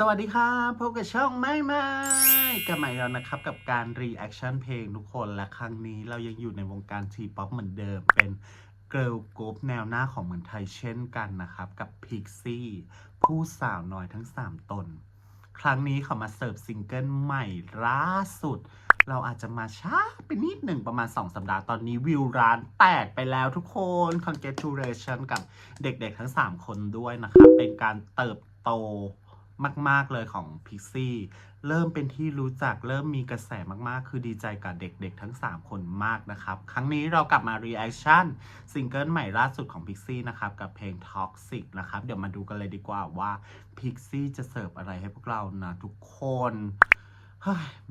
สวัสดีครับพบกับช่องไม่ไม่กับใหม่แล้วนะครับ กับการรีแอคชั่นเพลงทุกคนและครั้งนี้เรายังอยู่ในวงการทีป๊อปเหมือนเดิม เป็นเกิร์ลกรุ๊ปแนวหน้าของเมืองไทยเช่นกันนะครับ กับพิกซี่ผู้สาวน้อยทั้ง 3 ตน ครั้งนี้เขามาเสิร์ฟซิงเกิลใหม่ล่าสุด เราอาจจะมาช้าไปนิดหนึ่งประมาณ 2 สัปดาห์ตอนนี้วิวร้านแตกไปแล้วทุกคน congratulation กับเด็กๆทั้ง 3 คนด้วยนะครับ เป็นการเติบโต มาก ๆ เลยของพิกซี่เริ่มเป็นที่รู้จักเริ่มมีกระแสมากๆ คือดีใจกับเด็กๆ ทั้ง 3 คนมากนะครับ ครั้งนี้เรากลับมา reaction ซิงเกิลใหม่ล่าสุดของพิกซี่นะครับ กับเพลง Toxic นะครับ เดี๋ยวมาดูกันเลยดีกว่าว่าพิกซี่จะเสิร์ฟอะไรให้พวกเรานะทุกคน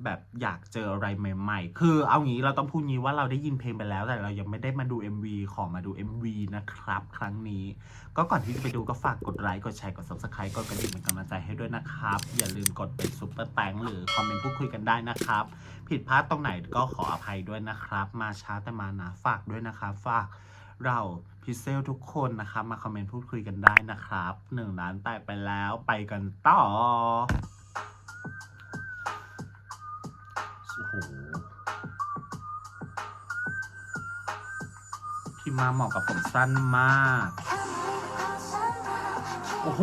แบบอยากเจออะไรใหม่ ๆ คือเอางี้เราต้องพูดงี้ว่าเราได้ยินเพลงไปแล้ว แต่เรายังไม่ได้มาดู MV ขอมาดู MV นะครับ ครั้งนี้ ก็ก่อนที่จะไปดูก็ฝากกดไลค์ กดแชร์ กด subscribe กดกระดิ่งเป็นกำลังใจให้ด้วยนะครับ อย่าลืมกดเป็นซุปเปอร์แตงหรือคอมเมนต์พูดคุยกันได้นะครับ ผิดพลาดตรงไหนก็ขออภัยด้วยนะครับ มาช้าแต่มานะฝากด้วยนะครับฝากเราพิเซลทุกคนนะครับมาคอมเมนต์พูดคุยกันได้นะครับหนึ่งล้านแตกไปแล้วไปกันต่อ พี่มาเหมาะกับผมสั้นมาก โอ้โห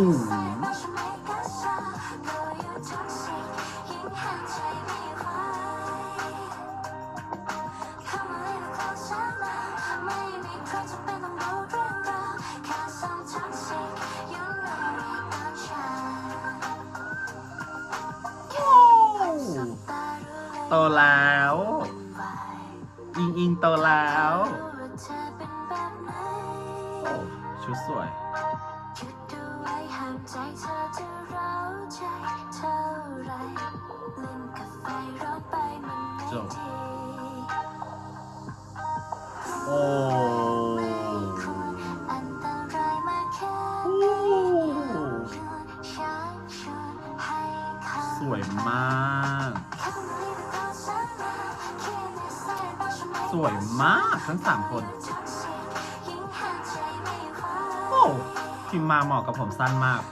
โตแล้ว อิงอิงโตแล้ว โอ้ชุดสวยคิดดูไว้ห้ามใจเธอจะเร้าใจเท่าไรเล่นกับ สวยมากทั้งสามคน โอ้พิมมาเหมาะกับผมสั้นมาก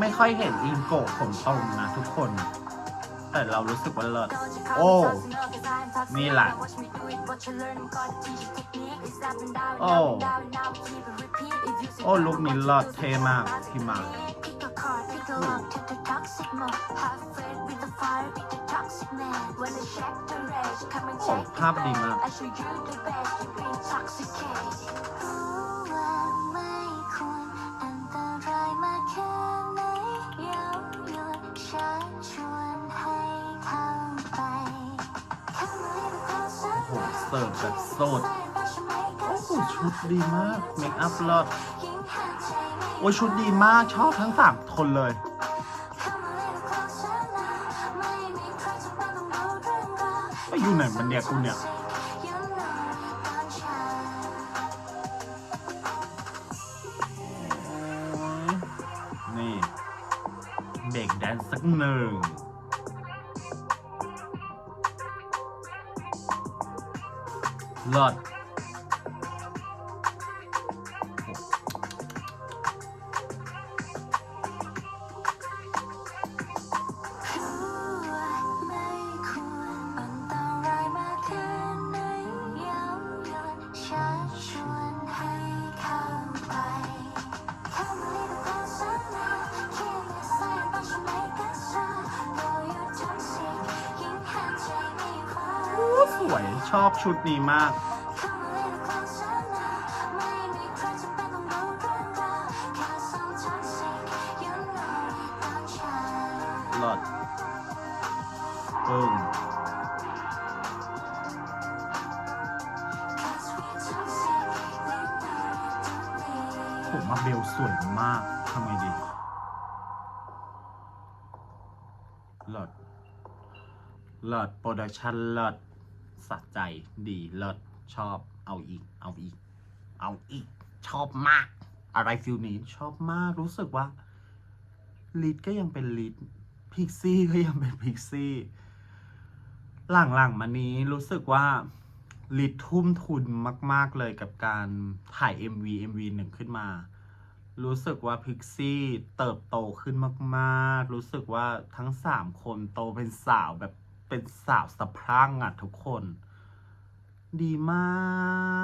ไม่ค่อยเห็นอิงโกะผมตรงนะทุกคน แต่เรารู้สึกว่าเลิศโอ้ นี่แหละ โอ้ โอ้ลุคนี้เลิศเท่มากพิมมา โอ้ภาพดีมากไม่ควรอันตรายมากแค่ไหนย้ำย้อนชักชวนให้เข้าไปเข้ามาให้เราเข้าสักโอ้โหเสิร์ฟแบบสด โอ้โหชุดดีมาก เมคอัพเลิศ โอ้ยชุดดีมากชอบทั้งสามคนเลย ไปอยู่ไหนมันเนี่ยกูเนี่ย นี่เบรกแดนซ์สักหนึ่งเลิศ สวยชอบชุดนี้มากเลิศปึ้งผมมาเบลสวยมากทำไงดีเลิศเลิศโปรดักชันเลิศ สะใจดีเลิศชอบเอาอีก เอาอีก เอาอีก ชอบมาก อะไรฟิลนี้ชอบมากรู้สึกว่าลีดก็ยังเป็นลีดพิกซี่ก็ยังเป็นพิกซี่หลังๆมานี้รู้สึกว่าลิททุ่มทุนมาก ๆ เลยกับการถ่าย MV MV หนึ่งขึ้นมา รู้สึกว่าพิกซี่เติบโตขึ้นมาก ๆ รู้สึกว่าทั้งสามคนโตเป็นสาวแบบ เป็นสาวสะพรั่งอะทุกคน ดีม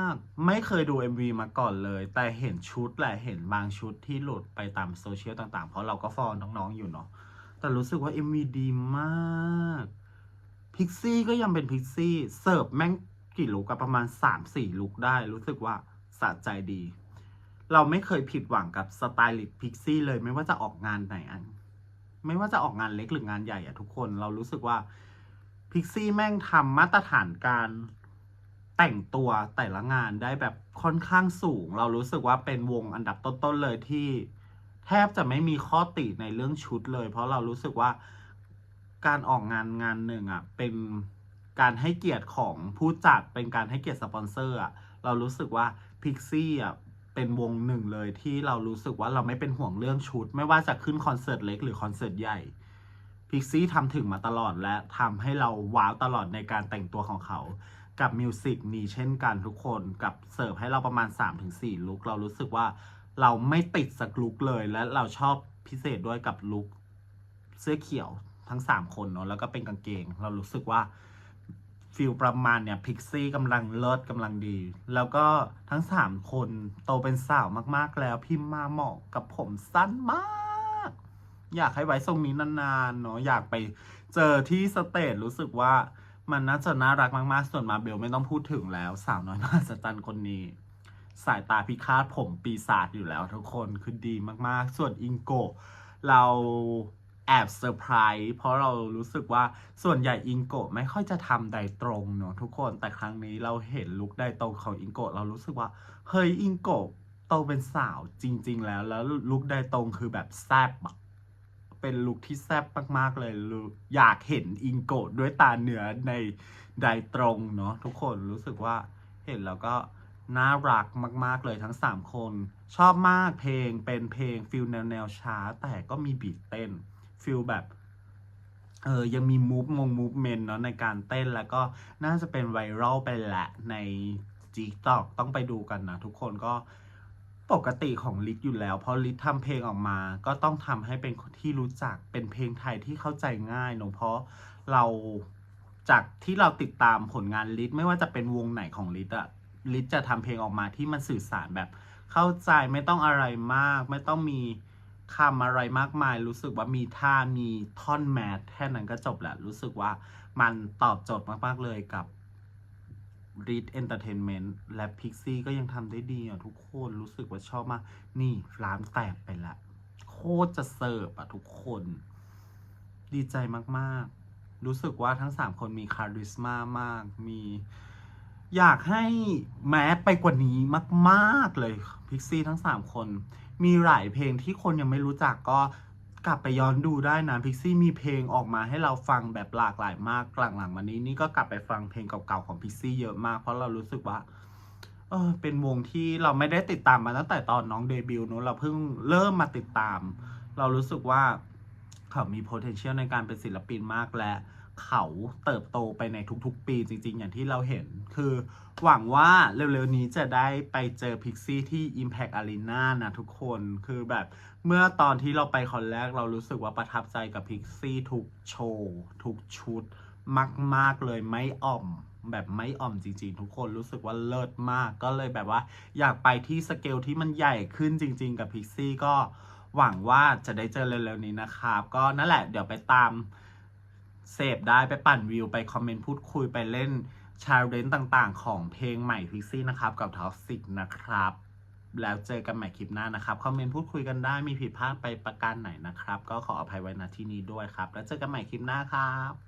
าก ไม่เคยดู MV มาก่อนเลย แต่เห็นชุดแหละเห็นบางชุดที่หลุดไปตามโซเชียลต่างๆ เพราะเราก็ฟอลน้องๆอยู่เนาะแต่รู้สึกว่า MV ดีมากพิกซี่ก็ยังเป็นพิกซี่เสิร์ฟแม่งกี่ลุกอะประมาณ 3-4ลุกได้ รู้สึกว่าสะใจดี เราไม่เคยผิดหวังกับสไตลิสต์พิกซี่เลยไม่ว่าจะออกงานไหนอัน ไม่ว่าจะออกงานเล็กหรืองานใหญ่อะทุกคน เรารู้สึกว่า พิกซี่แม่งทำมาตรฐานการแต่งตัวแต่ละงานได้แบบค่อนข้างสูง เรารู้สึกว่าเป็นวงอันดับต้นๆเลยที่ แทบจะไม่มีข้อติในเรื่องชุดเลย เพราะเรารู้สึกว่าการออกงานงานหนึ่งอะเป็นการให้เกียรติของผู้จัดเป็นการให้เกียรติสปอนเซอร์อะเรารู้สึกว่าพิกซี่อะเป็นวงหนึ่งเลยที่เรารู้สึกว่าเราไม่เป็นห่วงเรื่องชุด ไม่ว่าจะขึ้นคอนเสิร์ตเล็กหรือคอนเสิร์ตใหญ่ พิกซี่ทำถึงมาตลอดและทำให้เราว้าวตลอดในการแต่งตัวของเขา กับมิวสิกมีเช่นกันทุกคนกับเสิร์ฟให้เราประมาณ 3-4 ลุกเรารู้สึกว่าเราไม่ติดสักลุกเลย และเราชอบพิเศษด้วยกับลุกเสื้อเขียวทั้ง 3 คนเนาะแล้วก็เป็นกางเกง เรารู้สึกว่าฟิลประมาณเนี่ยพิกซี่กำลังเลิศกำลังดี แล้วก็ทั้ง 3 คนโตเป็นสาวมาก ๆ แล้วพิมมาเหมาะกับผมสั้นมาก อยากให้ไว้ทรงนี้นานๆเนาะอยากไปเจอที่สเตจรู้สึกว่ามันน่าจะน่ารักมากๆ ส่วนมาเบลไม่ต้องพูดถึงแล้วสาวน้อยมหัศจรรย์คนนี้ สายตาพิฆาตผมปีศาจอยู่แล้วทุกคนคือดีมากๆ ส่วนอิงโกะเราแอบเซอร์ไพรส์เพราะเรารู้สึกว่าส่วนใหญ่อิงโกะไม่ค่อยจะทำใดตรงเนอะทุกคนแต่ครั้งนี้เราเห็นลุคใดตรงของอิงโกะเรารู้สึกว่า เฮ้ยอิงโกะโตเป็นสาวจริง ๆ แล้วแล้วลุคใดตรงคือแบบแซ่บ เป็นลุคที่แซ่บมาก ๆ เลยลอยากเห็นอิงโกะด้วยตาเนื้อในใดตรงเนาะทุกคนรู้สึกว่าเห็นแล้วก็น่ารักมาก ๆ เลยทั้ง 3 คน ชอบมากเพลงเป็นเพลงฟิลแนวแนวช้า แต่ก็มีบีทเต้นฟิลแบบเออยังมีมูฟมงมูฟเมนเนาะในการเต้นแล้วก็น่าจะเป็นไวรัลไปแหละใน t ิ k t o k ต้องไปดูกันนะทุกคนก็ ปกติของลิทอยู่แล้ว เพราะลิททำเพลงออกมา ก็ต้องทำให้เป็นคนที่รู้จักเป็นเพลงไทยที่เข้าใจง่ายเนอะเพราะเราจากที่เราติดตามผลงานลิทไม่ว่าจะเป็นวงไหนของลิทอะลิทจะทำเพลงออกมาที่มันสื่อสารแบบ เข้าใจไม่ต้องอะไรมาก ไม่ต้องมีคำอะไรมากมาย รู้สึกว่ามีท่ามีท่อนแมทแค่นั้นก็จบแหละรู้สึกว่ามันตอบโจทย์มากๆเลยกับ r e a d Entertainment และ Pixie ก็ยังทำได้ดีอะทุกคนรู้สึกว่าชอบมาก นี่ร้านแตกไปละ โคตรจะเสิร์ฟอะทุกคน ดีใจมากๆ รู้สึกว่าทั้ง3คนมีคาริสมามาก มี อยากให้แมสไปกว่านี้มาก ๆ เลยพิกซี่ทั้ง3คน มีหลายเพลงที่คนยังไม่รู้จักก็ กลับไปย้อนดูได้นะพิกซี่มีเพลงออกมาให้เราฟังแบบหลากหลายมากหลังวันนี้นี่ก็กลับไปฟังเพลงเก่าๆของพิกซี่เยอะมาก เพราะเรารู้สึกว่าเออเป็นวงที่เราไม่ได้ติดตามมาตั้งแต่ตอนน้องเดบิวต์เนอะเราเพิ่งเริ่มมาติดตาม เรารู้สึกว่าเขามี potential ในการเป็นศิลปินมากและ เขาเติบโตไปในทุกๆ ปีจริงๆ อย่างที่เราเห็น คือหวังว่าเร็วๆ นี้จะได้ไปเจอพิกซี่ที่ Impact Arena นะทุกคนคือแบบเมื่อตอนที่เราไปคอนแรกเรารู้สึกว่าประทับใจกับพิกซี่ทุกโชว์ทุกชุดมาก ๆ เลยไม่อ่อมแบบไม่อ่อมจริงๆ ทุกคนรู้สึกว่าเลิศมากก็เลยแบบว่า อยากไปที่สเกลที่มันใหญ่ขึ้นจริง ๆ กับพิกซี่ก็หวังว่าจะได้เจอเร็วๆนี้นะครับ ก็นั่นแหละเดี๋ยวไปตาม เสพได้ไปปั่นวิว ไปคอมเมนต์พูดคุยไปเล่นชาเลนจ์ต่างๆ ของเพลงใหม่พิกซี่นะครับ กับท็อกซิกนะครับ แล้วเจอกันใหม่คลิปหน้านะครับ คอมเมนต์พูดคุยกันได้มีผิดพลาดไปประการไหนนะครับ ก็ขออภัยไว้ณที่นี้ด้วยครับ แล้วเจอกันใหม่คลิปหน้าครับ